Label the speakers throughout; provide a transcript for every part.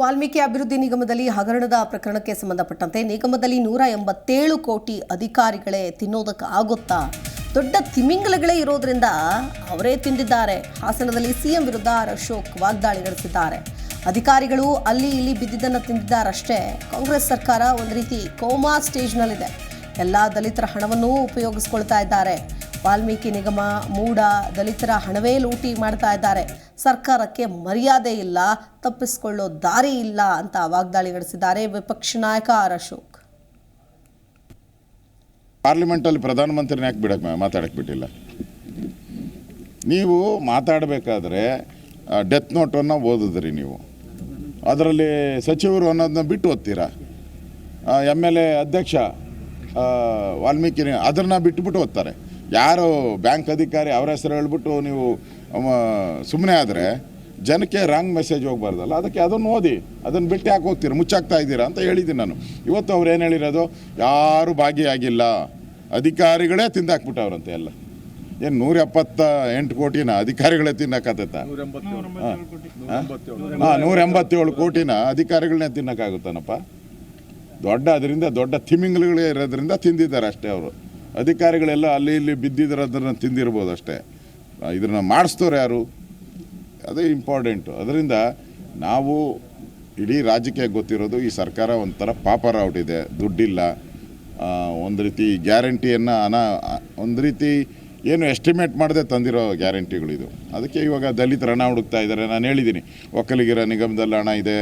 Speaker 1: ವಾಲ್ಮೀಕಿ ಅಭಿವೃದ್ಧಿ ನಿಗಮದಲ್ಲಿ ಹಗರಣದ ಪ್ರಕರಣಕ್ಕೆ ಸಂಬಂಧಪಟ್ಟಂತೆ ನಿಗಮದಲ್ಲಿ ನೂರ ಎಂಬತ್ತೇಳು ಕೋಟಿ ಅಧಿಕಾರಿಗಳೇ ತಿನ್ನೋದಕ್ಕೆ ಆಗುತ್ತಾ? ದೊಡ್ಡ ತಿಮಿಂಗಲಗಳೇ ಇರೋದ್ರಿಂದ ಅವರೇ ತಿಂದಿದ್ದಾರೆ. ಹಾಸನದಲ್ಲಿ ಸಿಎಂ ವಿರುದ್ಧ ಅಶೋಕ್ ವಾಗ್ದಾಳಿ ನಡೆಸಿದ್ದಾರೆ. ಅಧಿಕಾರಿಗಳು ಅಲ್ಲಿ ಇಲ್ಲಿ ಬಿದ್ದಿದ್ದನ್ನು ತಿಂದಿದ್ದಾರಷ್ಟೇ. ಕಾಂಗ್ರೆಸ್ ಸರ್ಕಾರ ಒಂದು ರೀತಿ ಕೋಮಾ ಸ್ಟೇಜ್ನಲ್ಲಿದೆ. ಎಲ್ಲ ದಲಿತರ ಹಣವನ್ನು ಉಪಯೋಗಿಸ್ಕೊಳ್ತಾ ಇದ್ದಾರೆ. ವಾಲ್ಮೀಕಿ ನಿಗಮ, ಮೂಡ, ದಲಿತರ ಹಣವೇ ಲೂಟಿ ಮಾಡ್ತಾ ಇದ್ದಾರೆ. ಸರ್ಕಾರಕ್ಕೆ ಮರ್ಯಾದೆ ಇಲ್ಲ, ತಪ್ಪಿಸಿಕೊಳ್ಳೋ ದಾರಿ ಇಲ್ಲ ಅಂತ ವಾಗ್ದಾಳಿ ನಡೆಸಿದ್ದಾರೆ ವಿಪಕ್ಷ ನಾಯಕ ಆರ್ ಅಶೋಕ್
Speaker 2: ಪಾರ್ಲಿಮೆಂಟಲ್ಲಿ ಪ್ರಧಾನಮಂತ್ರಿನ ಯಾಕೆ ಬಿಡಕ್ಕೆ ಮಾತಾಡಕ್ಕೆ ಬಿಟ್ಟಿಲ್ಲ? ನೀವು ಮಾತಾಡಬೇಕಾದ್ರೆ ಡೆತ್ ನೋಟನ್ನು ಓದಿದ್ರಿ ನೀವು. ಅದರಲ್ಲಿ ಸಚಿವರು ಅನ್ನೋದನ್ನ ಬಿಟ್ಟು ಓದ್ತೀರಾ? ಎಂ ಎಲ್ ಎ ಅಧ್ಯಕ್ಷ ವಾಲ್ಮೀಕಿ ಅದನ್ನು ಬಿಟ್ಟುಬಿಟ್ಟು ಓದ್ತಾರೆ. ಯಾರು ಬ್ಯಾಂಕ್ ಅಧಿಕಾರಿ ಅವರ ಹೆಸರು ಹೇಳ್ಬಿಟ್ಟು ನೀವು ಸುಮ್ಮನೆ ಆದರೆ ಜನಕ್ಕೆ ರಾಂಗ್ ಮೆಸೇಜ್ ಹೋಗ್ಬಾರ್ದಲ್ಲ ಅದಕ್ಕೆ ಅದನ್ನು ಓದಿ ಅದನ್ನು ಬಿಟ್ಟು ಯಾಕೆ ಹೋಗ್ತೀರ ಮುಚ್ಚಾಕ್ತಾ ಇದ್ದೀರಾ ಅಂತ ಹೇಳಿದ್ದೀನಿ ನಾನು. ಇವತ್ತು ಅವ್ರು ಏನು ಹೇಳಿರೋದು? ಯಾರು ಭಾಗಿಯಾಗಿಲ್ಲ. ಅಧಿಕಾರಿಗಳೇ ತಿಂದಾಕ್ಬಿಟ್ಟವ್ರಂತೆ ಎಲ್ಲ. ಏನು ನೂರ ಎಪ್ಪತ್ತ ಎಂಟು ಕೋಟಿನ ಅಧಿಕಾರಿಗಳೇ ತಿನ್ನಕತ್ತ ಹಾಂ ನೂರ ಎಂಬತ್ತೇಳು ಕೋಟಿನ ಅಧಿಕಾರಿಗಳನ್ನೇ ತಿನ್ನಕ್ಕಾಗುತ್ತಾನಪ್ಪ? ದೊಡ್ಡ ಅದರಿಂದ ದೊಡ್ಡ ತಿಮಿಂಗ್ಲುಗಳೇ ಇರೋದ್ರಿಂದ ತಿಂದಿದ್ದಾರೆ ಅಷ್ಟೇ ಅವರು. ಅಧಿಕಾರಿಗಳೆಲ್ಲ ಅಲ್ಲಿ ಇಲ್ಲಿ ಬಿದ್ದಿರೋದನ್ನ ತಿಂದಿರ್ಬೋದು ಅಷ್ಟೇ. ಇದನ್ನು ಮಾಡಿಸ್ತವ್ರು ಯಾರು? ಅದೇ ಇಂಪಾರ್ಟೆಂಟು ಅದರಿಂದ ನಾವು ಇಡೀ ರಾಜ್ಯಕ್ಕೆ ಗೊತ್ತಿರೋದು ಈ ಸರ್ಕಾರ ಒಂಥರ ಪಾಪರ ಇದೆ, ದುಡ್ಡಿಲ್ಲ. ಒಂದು ರೀತಿ ಗ್ಯಾರಂಟಿಯನ್ನು ಅನ, ಒಂದು ರೀತಿ ಏನು ಎಸ್ಟಿಮೇಟ್ ಮಾಡದೆ ತಂದಿರೋ ಗ್ಯಾರಂಟಿಗಳಿದು ಅದಕ್ಕೆ ಇವಾಗ ದಲಿತರ ಹಣ ಹುಡುಕ್ತಾ ಇದ್ದಾರೆ. ನಾನು ಹೇಳಿದ್ದೀನಿ ಒಕ್ಕಲಿಗರ ನಿಗಮದಲ್ಲಿ ಹಣ ಇದೆ,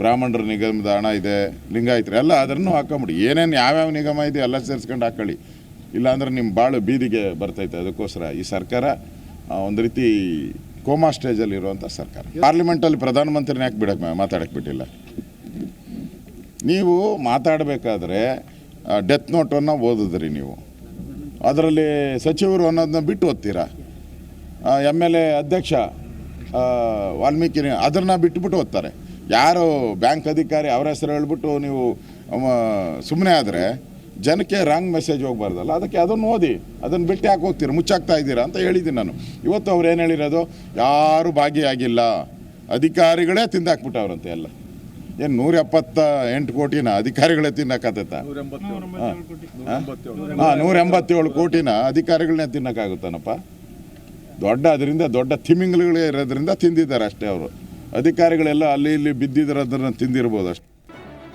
Speaker 2: ಬ್ರಾಹ್ಮಣರ ನಿಗಮದ ಹಣ ಇದೆ, ಲಿಂಗಾಯತರು ಎಲ್ಲ ಅದನ್ನು ಹಾಕೊಂಬಿಡಿ. ಏನೇನು ಯಾವ್ಯಾವ ನಿಗಮ ಇದೆ ಎಲ್ಲ ಸೇರಿಸ್ಕೊಂಡು ಹಾಕೊಳ್ಳಿ. ಇಲ್ಲಾಂದ್ರೆ ನಿಮ್ಮ ಬಾಳು ಬೀದಿಗೆ ಬರ್ತೈತೆ ಅದಕ್ಕೋಸ್ಕರ ಈ ಸರ್ಕಾರ ಒಂದು ರೀತಿ ಕೋಮಾ ಸ್ಟೇಜಲ್ಲಿ ಇರುವಂಥ ಸರ್ಕಾರ. ಪಾರ್ಲಿಮೆಂಟಲ್ಲಿ ಪ್ರಧಾನಮಂತ್ರಿನ ಯಾಕೆ ಬಿಡಕ್ಕೆ ಮಾತಾಡಕ್ಕೆ ಬಿಟ್ಟಿಲ್ಲ? ನೀವು ಮಾತಾಡಬೇಕಾದ್ರೆ ಡೆತ್ ನೋಟನ್ನು ಓದಿದ್ರಿ ನೀವು. ಅದರಲ್ಲಿ ಸಚಿವರು ಅನ್ನೋದನ್ನ ಬಿಟ್ಟು ಓದ್ತೀರಾ? ಎಂ ಎಲ್ ಎ ಅಧ್ಯಕ್ಷ ವಾಲ್ಮೀಕಿ ಅದನ್ನ ಬಿಟ್ಟುಬಿಟ್ಟು ಓದ್ತಾರೆ. ಯಾರು ಬ್ಯಾಂಕ್ ಅಧಿಕಾರಿ ಅವರ ಹೆಸರು ಹೇಳ್ಬಿಟ್ಟು ನೀವು ಸುಮ್ಮನೆ ಆದರೆ ಜನಕ್ಕೆ ರಾಂಗ್ ಮೆಸೇಜ್ ಹೋಗ್ಬಾರ್ದಲ್ಲ? ಅದಕ್ಕೆ ಅದನ್ನು ಓದಿ ಅದನ್ನು ಬಿಟ್ಟು ಯಾಕೆ ಹೋಗ್ತೀರಾ? ಮುಚ್ಚಾಕ್ತಾ ಇದ್ದೀರಾ ಅಂತ ಹೇಳಿದ್ದೀನಿ ನಾನು. ಇವತ್ತು ಅವ್ರು ಏನು ಹೇಳಿರೋದು? ಯಾರು ಭಾಗಿಯಾಗಿಲ್ಲ. ಅಧಿಕಾರಿಗಳೇ ತಿಂದಾಕ್ಬಿಟ್ಟವ್ರಂತೆ ಎಲ್ಲ. ಏನು ನೂರ ಎಪ್ಪತ್ತ ಎಂಟು ಕೋಟಿನ ಅಧಿಕಾರಿಗಳೇ ತಿನ್ನಕ್ಕಾಗತ್ತ? ಹಾಂ. ನೂರ ಎಂಬತ್ತೇಳು ಕೋಟಿನ ಅಧಿಕಾರಿಗಳನ್ನೇ ತಿನ್ನಕ್ಕಾಗುತ್ತಾನಪ್ಪ. ದೊಡ್ಡ ಅದರಿಂದ ದೊಡ್ಡ ತಿಮಿಂಗ್ಲುಗಳೇ ಇರೋದ್ರಿಂದ ತಿಂದಿದ್ದಾರೆ ಅಷ್ಟೇ ಅವರು. ಅಧಿಕಾರಿಗಳೆಲ್ಲ ಅಲ್ಲಿ ಇಲ್ಲಿ ಬಿದ್ದಿರೋದನ್ನ ತಿಂದಿರ್ಬೋದು ಅಷ್ಟೇ.